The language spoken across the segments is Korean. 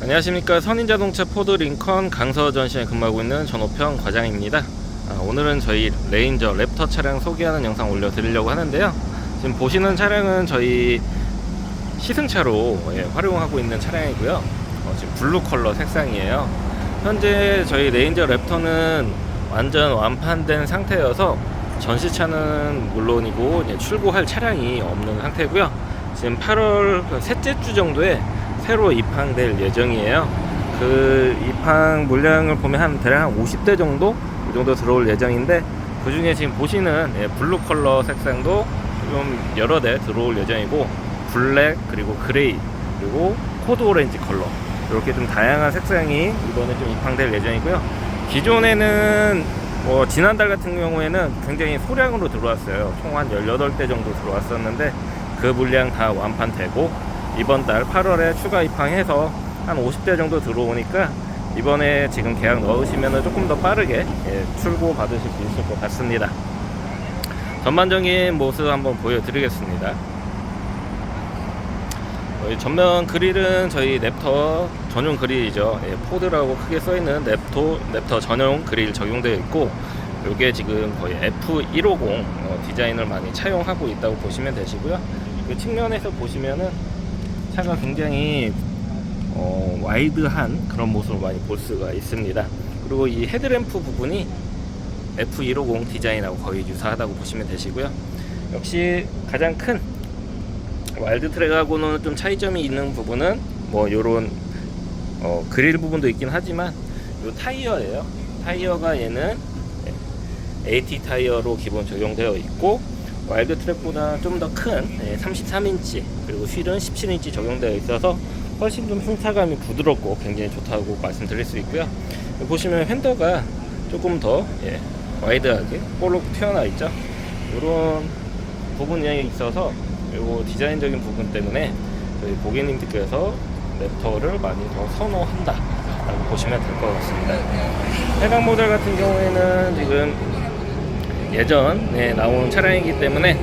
안녕하십니까 선인자동차 포드 링컨 강서 전시에 근무하고 있는 전호평 과장입니다. 아, 오늘은 저희 레인저 랩터 차량 소개하는 영상 올려드리려고 하는데요. 지금 보시는 차량은 저희 시승차로 예, 활용하고 있는 차량이고요. 어, 지금 블루 컬러 색상이에요. 현재 저희 레인저 랩터는 완전 완판된 상태여서 전시차는 물론이고 출고할 차량이 없는 상태고요. 지금 8월 그 셋째 주 정도에 새로 입항될 예정이에요. 그 입항 물량을 보면 한 대략 한 50대 정도 이 정도 들어올 예정인데 그 중에 지금 보시는 예, 블루 컬러 색상도 좀 여러 대 들어올 예정이고 블랙 그리고 그레이 그리고 코드 오렌지 컬러 이렇게 좀 다양한 색상이 이번에 좀 입항될 예정이고요. 기존에는 뭐 지난달 같은 경우에는 굉장히 소량으로 들어왔어요. 총 한 18대 정도 들어왔었는데 그 물량 다 완판되고 이번 달 8월에 추가 입항해서 한 50대 정도 들어오니까 이번에 지금 계약 넣으시면 조금 더 빠르게 예, 출고 받으실 수 있을 것 같습니다. 전반적인 모습 한번 보여드리겠습니다. 전면 그릴은 저희 랩터 전용 그릴이죠. 예, 포드라고 크게 써있는 랩터, 랩터 전용 그릴 적용되어 있고 이게 지금 거의 F150 어, 디자인을 많이 차용하고 있다고 보시면 되시고요. 그 측면에서 보시면은 차가 굉장히 어, 와이드한 그런 모습을 많이 볼 수가 있습니다. 그리고 이 헤드램프 부분이 F150 디자인하고 거의 유사하다고 보시면 되시고요. 역시 가장 큰 와일드 트랙하고는 좀 차이점이 있는 부분은 뭐 요런 어, 그릴 부분도 있긴 하지만 요 타이어예요. 타이어가 얘는 AT 타이어로 기본 적용되어 있고 와일드 트랙보다 좀 더 큰 33인치 그리고 휠은 17인치 적용되어 있어서 훨씬 좀 승차감이 부드럽고 굉장히 좋다고 말씀드릴 수 있고요. 보시면 휀더가 조금 더 예, 와이드하게 볼록 튀어나와 있죠. 이런 부분이 있어서 요 디자인적인 부분 때문에 저희 고객님들께서 랩터를 많이 더 선호한다 라고 보시면 될 것 같습니다 해당 모델 같은 경우에는 지금 예전에 나온 차량이기 때문에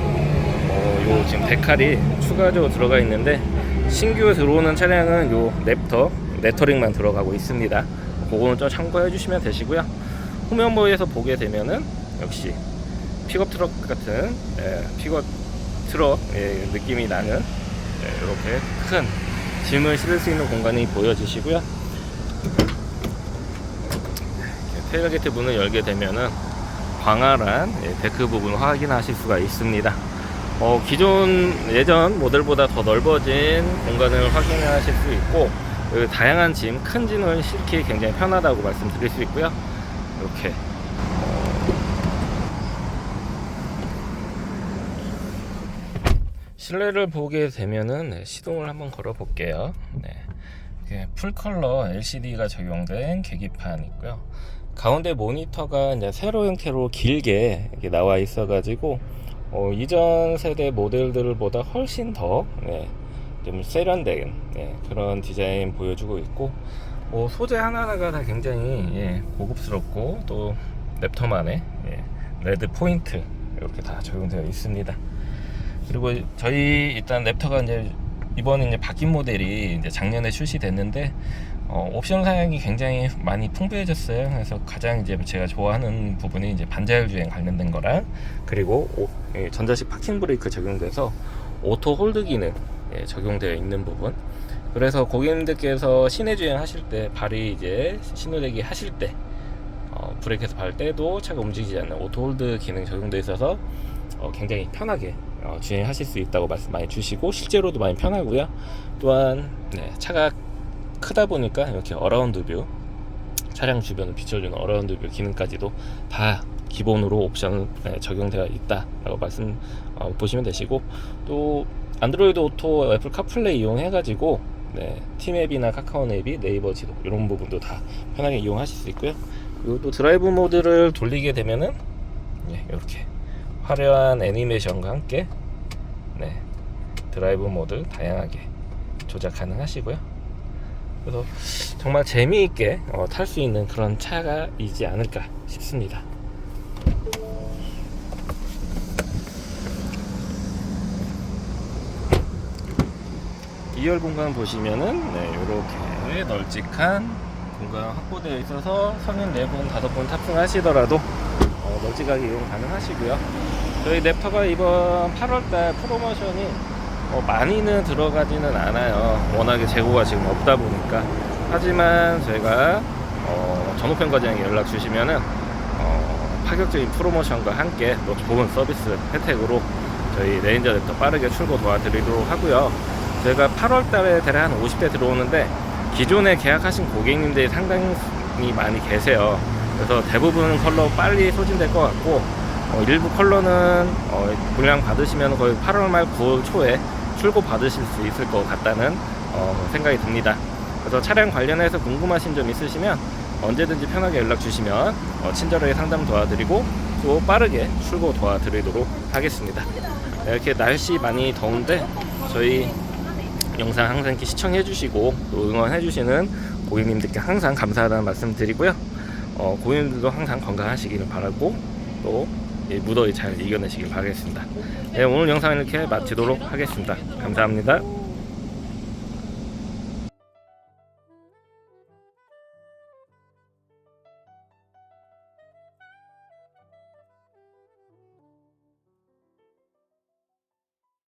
어, 요 지금 데칼이 추가적으로 들어가 있는데 신규 들어오는 차량은 요 랩터 레터링만 들어가고 있습니다 그거는 좀 참고해 주시면 되시고요 후면부에서 보게 되면은 역시 픽업 트럭 같은 예, 픽업 트럭 예, 느낌이 나는 예, 이렇게 큰 짐을 실을 수 있는 공간이 보여지시고요. 테일게이트 문을 열게 되면은 광활한 예, 데크 부분을 확인하실 수가 있습니다. 어, 기존 예전 모델보다 더 넓어진 공간을 확인하실 수 있고 그 다양한 짐, 큰 짐을 실기 굉장히 편하다고 말씀드릴 수 있고요. 이렇게 실내를 보게 되면은 네, 시동을 한번 걸어 볼게요. 네. 이렇게 풀컬러 LCD가 적용된 계기판 있고요. 가운데 모니터가 이제 세로 형태로 길게 나와 있어 가지고 어, 이전 세대 모델들보다 훨씬 더 네, 좀 세련된 네, 그런 디자인 보여주고 있고 뭐 소재 하나하나가 다 굉장히 예, 고급스럽고 또 랩터만의 예, 레드 포인트 이렇게 다 적용되어 있습니다. 그리고 저희 일단 랩터가 이제 이번에 이제 바뀐 모델이 이제 작년에 출시됐는데 어, 옵션 사양이 굉장히 많이 풍부해졌어요. 그래서 가장 이제 제가 좋아하는 부분이 이제 반자율 주행 관련된 거랑 그리고 오, 예, 전자식 파킹 브레이크 적용돼서 오토 홀드 기능 예, 적용되어 있는 부분. 그래서 고객님들께서 시내 주행 하실 때 발이 이제 신호대기 하실 때 어, 브레이크에서 발 때도 차가 움직이지 않는 오토 홀드 기능 적용되어 있어서 어, 굉장히 편하게 어, 주행하실 수 있다고 말씀 많이 주시고 실제로도 많이 편하고요. 또한 네, 차가 크다 보니까 이렇게 어라운드 뷰 차량 주변을 비춰주는 어라운드 뷰 기능까지도 다 기본으로 옵션 네, 적용되어 있다라고 말씀 어, 보시면 되시고 또 안드로이드 오토 애플 카플레이 이용해가지고 네, 팀앱이나 카카오 앱이 네이버 지도 이런 부분도 다 편하게 이용하실 수 있고요. 그리고 또 드라이브 모드를 돌리게 되면은 네, 이렇게 화려한 애니메이션과 함께 네, 드라이브 모드 다양하게 조작 가능하시고요. 그래서 정말 재미있게 어, 탈 수 있는 그런 차가 이지 않을까 싶습니다. 2열 공간 보시면은 네, 이렇게 널찍한 공간 확보되어 있어서 성인 4분, 5분 탑승하시더라도 어, 널찍하게 이용 가능하시고요. 저희 랩터가 이번 8월달 프로모션이 어, 많이는 들어가지는 않아요. 워낙에 재고가 지금 없다 보니까. 하지만 저희가 어, 전후편 과장에 연락 주시면은 어, 파격적인 프로모션과 함께 또 좋은 서비스 혜택으로 저희 레인저 랩터 빠르게 출고 도와드리도록 하고요. 저희가 8월 달에 대략 한 50대 들어오는데 기존에 계약하신 고객님들이 상당히 많이 계세요. 그래서 대부분 컬러 빨리 소진될 것 같고 어, 일부 컬러는 어, 물량 받으시면 거의 8월 말 9월 초에 출고 받으실 수 있을 것 같다는 어, 생각이 듭니다. 그래서 차량 관련해서 궁금하신 점 있으시면 언제든지 편하게 연락 주시면 어, 친절하게 상담 도와드리고 또 빠르게 출고 도와드리도록 하겠습니다. 네, 이렇게 날씨 많이 더운데 저희 영상 항상 이렇게 시청해 주시고 또 응원해 주시는 고객님들께 항상 감사하다는 말씀 드리고요. 어, 고객님들도 항상 건강하시기를 바라고 또이 무더위 잘 이겨내시길 바라겠습니다. 네, 오늘 영상 이렇게 마치도록 하겠습니다. 감사합니다.